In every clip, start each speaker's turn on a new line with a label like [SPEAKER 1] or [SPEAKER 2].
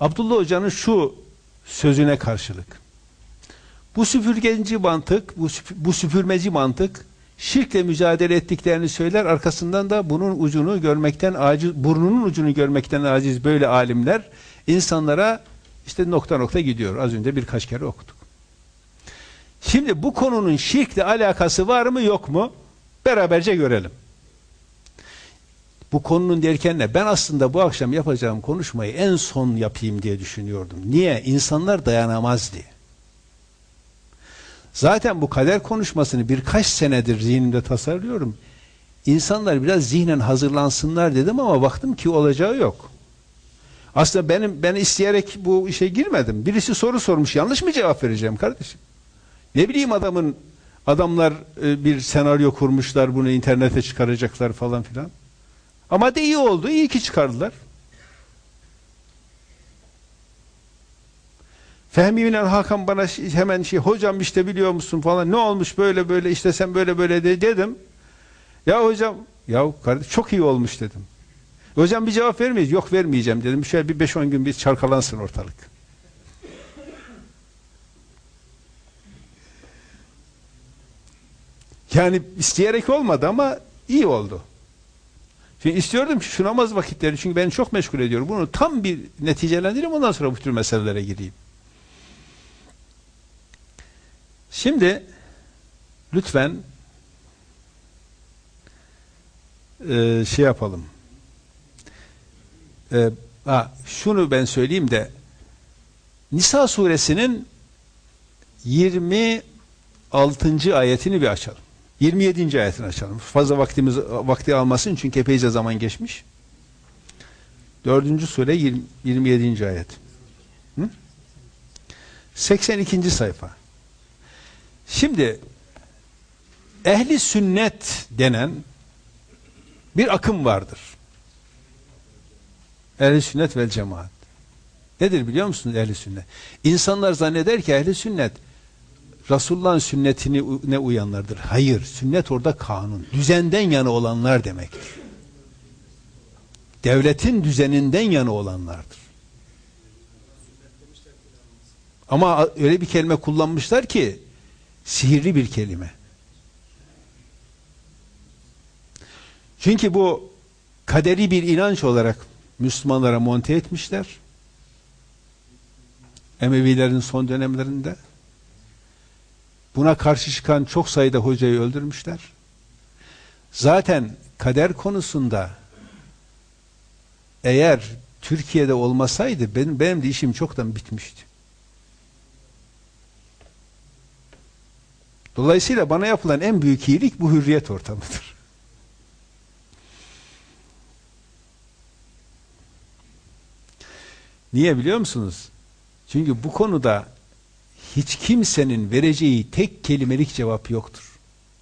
[SPEAKER 1] Abdullah Hoca'nın şu sözüne karşılık. Bu süpürgeci mantık, bu, süp- bu süpürmeci mantık şirkle mücadele ettiklerini söyler. Arkasından da bunun ucunu görmekten aciz, burnunun ucunu görmekten aciz böyle alimler insanlara işte nokta nokta gidiyor. Az önce birkaç kere okuduk. Şimdi bu konunun şirkle alakası var mı yok mu? Beraberce görelim. Bu konunun derken ne? Ben aslında bu akşam yapacağım konuşmayı en son yapayım diye düşünüyordum. Niye? İnsanlar dayanamaz diye. Zaten bu kader konuşmasını birkaç senedir zihnimde tasarlıyorum. İnsanlar biraz zihnen hazırlansınlar dedim ama baktım ki olacağı yok. Aslında benim ben isteyerek bu işe girmedim. Birisi soru sormuş. Yanlış mı cevap vereceğim kardeşim? Ne bileyim adamın adamlar e, bir senaryo kurmuşlar bunu internete çıkaracaklar falan filan. Ama de iyi oldu. iyi ki çıkardılar. Fehmi ile Hakan bana hemen şey hocam işte biliyor musun falan ne olmuş böyle böyle işte sen böyle böyle de dedim. Ya hocam ya kardeş çok iyi olmuş dedim. Hocam bir cevap vermeyiz. Yok vermeyeceğim dedim. Şöyle bir 5-10 gün bir çalkalansın ortalık. Yani isteyerek olmadı ama iyi oldu. Şimdi istiyordum ki şu namaz vakitleri çünkü beni çok meşgul ediyor. Bunu tam bir neticelendireyim ondan sonra bu tür meselelere gireyim. Şimdi lütfen e, şey yapalım. E, ha, şunu ben söyleyeyim de Nisa suresinin 26. ayetini bir açalım. 27. ayetini açalım. Fazla vaktimiz vakti almasın çünkü epeyce zaman geçmiş. 4. sure 20, 27. ayet. Hı? 82. sayfa. Şimdi ehli sünnet denen bir akım vardır. Ehli sünnet vel cemaat. Nedir biliyor musunuz ehli sünnet? İnsanlar zanneder ki ehli sünnet Resulullah'ın sünnetine ne uyanlardır. Hayır, sünnet orada kanun. Düzenden yana olanlar demektir. Devletin düzeninden yana olanlardır. Ama öyle bir kelime kullanmışlar ki sihirli bir kelime. Çünkü bu kaderi bir inanç olarak Müslümanlara monte etmişler. Emevilerin son dönemlerinde. Buna karşı çıkan çok sayıda hocayı öldürmüşler. Zaten kader konusunda eğer Türkiye'de olmasaydı benim, benim de işim çoktan bitmişti. Dolayısıyla bana yapılan en büyük iyilik bu hürriyet ortamıdır. Niye biliyor musunuz? Çünkü bu konuda hiç kimsenin vereceği tek kelimelik cevap yoktur.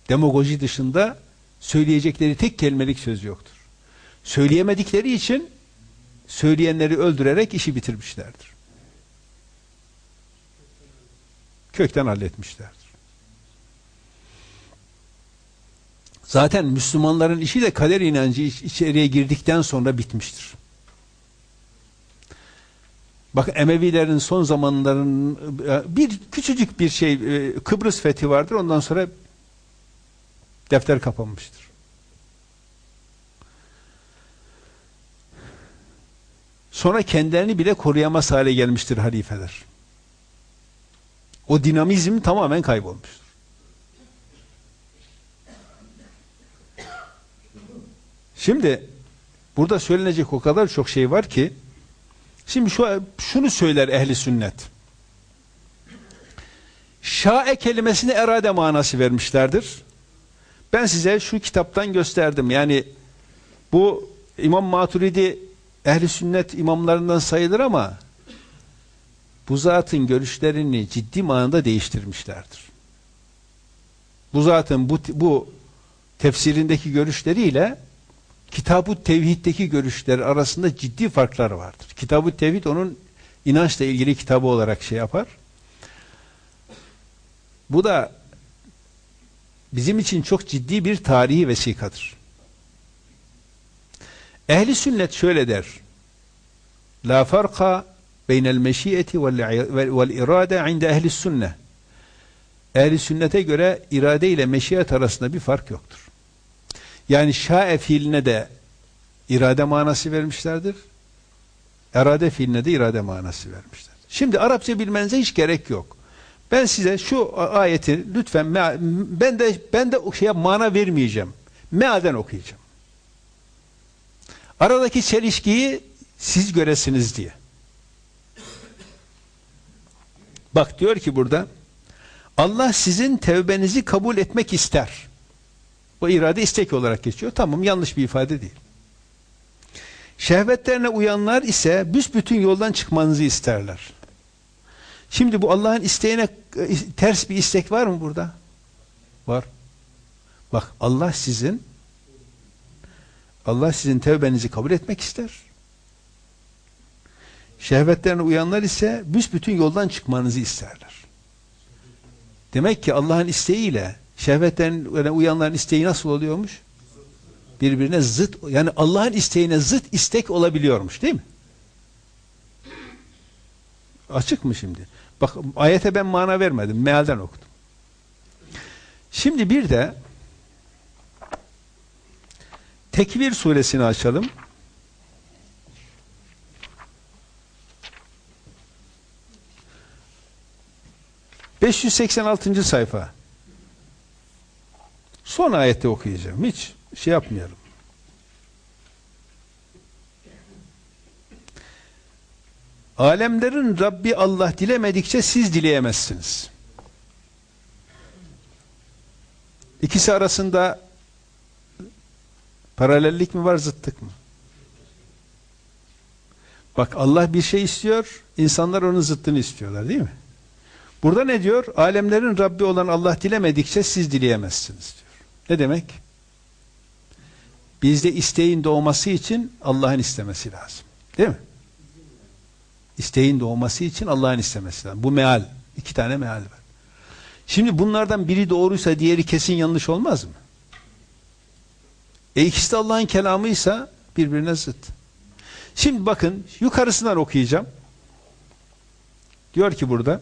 [SPEAKER 1] Demagoji dışında söyleyecekleri tek kelimelik söz yoktur. Söyleyemedikleri için söyleyenleri öldürerek işi bitirmişlerdir. Kökten halletmişlerdir. Zaten Müslümanların işi de kader inancı iç- içeriye girdikten sonra bitmiştir. Bak Emevilerin son zamanların e, bir küçücük bir şey e, Kıbrıs fethi vardır. Ondan sonra defter kapanmıştır. Sonra kendilerini bile koruyamaz hale gelmiştir halifeler. O dinamizm tamamen kaybolmuştur. Şimdi burada söylenecek o kadar çok şey var ki Şimdi şu, şunu söyler ehli sünnet. Şae kelimesine erade manası vermişlerdir. Ben size şu kitaptan gösterdim. Yani bu İmam Maturidi ehli sünnet imamlarından sayılır ama bu zatın görüşlerini ciddi manada değiştirmişlerdir. Bu zatın bu, bu tefsirindeki görüşleriyle Kitab-ı Tevhid'deki görüşler arasında ciddi farklar vardır. Kitab-ı Tevhid onun inançla ilgili kitabı olarak şey yapar. Bu da bizim için çok ciddi bir tarihi vesikadır. Ehli sünnet şöyle der. La farka beynel meşiyeti vel irade inde ehli sünne. Ehli sünnete göre irade ile meşiyet arasında bir fark yoktur. Yani şa'e fiiline de irade manası vermişlerdir. Erade fiiline de irade manası vermişler. Şimdi Arapça bilmenize hiç gerek yok. Ben size şu ayeti lütfen ben de ben de şeye mana vermeyeceğim. Mealden okuyacağım. Aradaki çelişkiyi siz göresiniz diye. Bak diyor ki burada Allah sizin tevbenizi kabul etmek ister. Bu irade istek olarak geçiyor. Tamam yanlış bir ifade değil. Şehvetlerine uyanlar ise büsbütün yoldan çıkmanızı isterler. Şimdi bu Allah'ın isteğine ters bir istek var mı burada? Var. Bak Allah sizin Allah sizin tevbenizi kabul etmek ister. Şehvetlerine uyanlar ise büsbütün yoldan çıkmanızı isterler. Demek ki Allah'ın isteğiyle şehvetlerine uyanların isteği nasıl oluyormuş? Birbirine zıt, yani Allah'ın isteğine zıt istek olabiliyormuş değil mi? Açık mı şimdi? Bak ayete ben mana vermedim. Mealden okudum. Şimdi bir de Tekvir suresini açalım. ...586. sayfa. Son ayette okuyacağım. Hiç şey yapmayalım. Alemlerin Rabbi Allah dilemedikçe siz dileyemezsiniz. İkisi arasında paralellik mi var, zıttık mı? Bak Allah bir şey istiyor, insanlar onun zıttını istiyorlar değil mi? Burada ne diyor? Alemlerin Rabbi olan Allah dilemedikçe siz dileyemezsiniz diyor. Ne demek? Bizde isteğin doğması için Allah'ın istemesi lazım. Değil mi? İsteğin doğması için Allah'ın istemesi lazım. Bu meal. iki tane meal var. Şimdi bunlardan biri doğruysa diğeri kesin yanlış olmaz mı? E ikisi de Allah'ın kelamıysa birbirine zıt. Şimdi bakın yukarısından okuyacağım. Diyor ki burada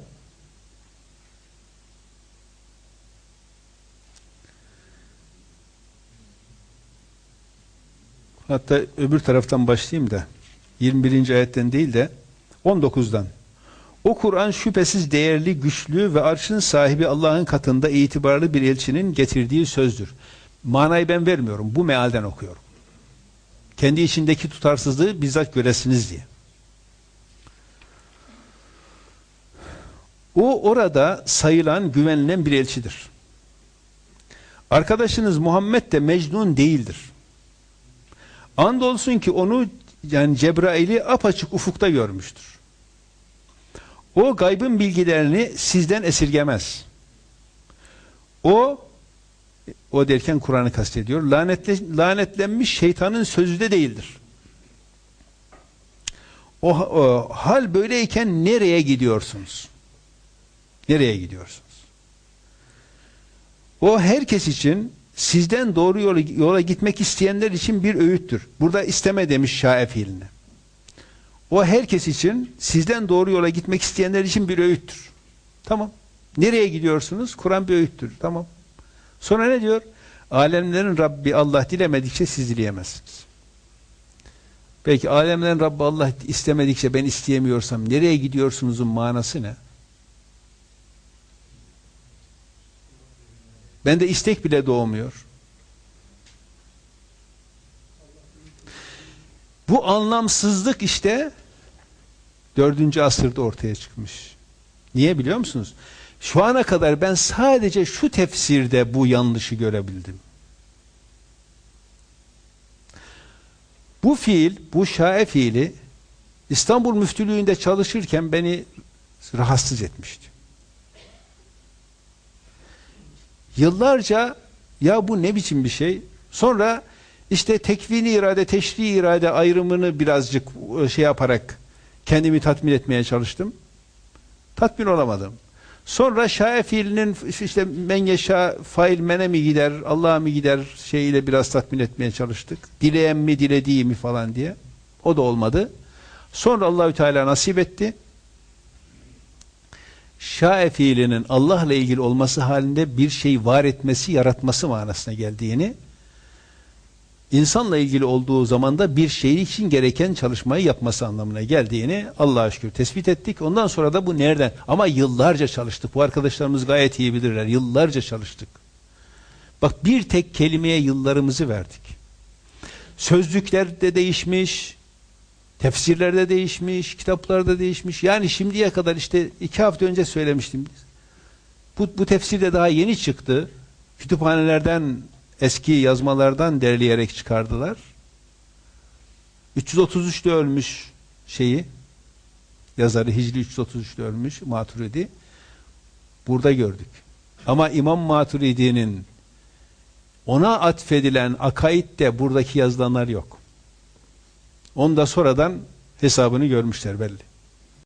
[SPEAKER 1] Hatta öbür taraftan başlayayım da 21. ayetten değil de 19'dan. O Kur'an şüphesiz değerli, güçlü ve arşın sahibi Allah'ın katında itibarlı bir elçinin getirdiği sözdür. Manayı ben vermiyorum. Bu mealden okuyorum. Kendi içindeki tutarsızlığı bizzat göresiniz diye. O orada sayılan, güvenilen bir elçidir. Arkadaşınız Muhammed de Mecnun değildir. Andolsun ki onu yani Cebrail'i apaçık ufukta görmüştür. O gaybın bilgilerini sizden esirgemez. O o derken Kur'an'ı kastediyor. Lanetle, lanetlenmiş şeytanın sözü de değildir. O, o hal böyleyken nereye gidiyorsunuz? Nereye gidiyorsunuz? O herkes için sizden doğru yola, yola gitmek isteyenler için bir öğüttür. Burada isteme demiş şae fiiline. O herkes için sizden doğru yola gitmek isteyenler için bir öğüttür. Tamam. Nereye gidiyorsunuz? Kur'an bir öğüttür. Tamam. Sonra ne diyor? Alemlerin Rabbi Allah dilemedikçe siz dileyemezsiniz. Peki alemlerin Rabbi Allah istemedikçe ben isteyemiyorsam nereye gidiyorsunuzun manası ne? Ben de istek bile doğmuyor. Bu anlamsızlık işte dördüncü asırda ortaya çıkmış. Niye biliyor musunuz? Şu ana kadar ben sadece şu tefsirde bu yanlışı görebildim. Bu fiil, bu şae fiili İstanbul Müftülüğü'nde çalışırken beni rahatsız etmişti. Yıllarca ya bu ne biçim bir şey? Sonra işte tekvini irade, teşri irade ayrımını birazcık e, şey yaparak kendimi tatmin etmeye çalıştım. Tatmin olamadım. Sonra şae fiilinin işte men yeşa fail mene mi gider, Allah'a mı gider şeyiyle biraz tatmin etmeye çalıştık. Dileyen mi dilediği mi falan diye. O da olmadı. Sonra Allahü Teala nasip etti. Şae fiilinin Allah'la ilgili olması halinde bir şey var etmesi, yaratması manasına geldiğini, insanla ilgili olduğu zaman da bir şey için gereken çalışmayı yapması anlamına geldiğini Allah'a şükür tespit ettik. Ondan sonra da bu nereden? Ama yıllarca çalıştık. Bu arkadaşlarımız gayet iyi bilirler. Yıllarca çalıştık. Bak bir tek kelimeye yıllarımızı verdik. Sözlükler de değişmiş, tefsirlerde değişmiş, kitaplarda değişmiş. Yani şimdiye kadar işte iki hafta önce söylemiştim. Bu, bu tefsir de daha yeni çıktı. Kütüphanelerden, eski yazmalardan derleyerek çıkardılar. 333'te ölmüş şeyi, yazarı Hicri 333'te ölmüş Maturidi. Burada gördük. Ama İmam Maturidi'nin ona atfedilen akaid buradaki yazılanlar yok. Onu da sonradan hesabını görmüşler belli.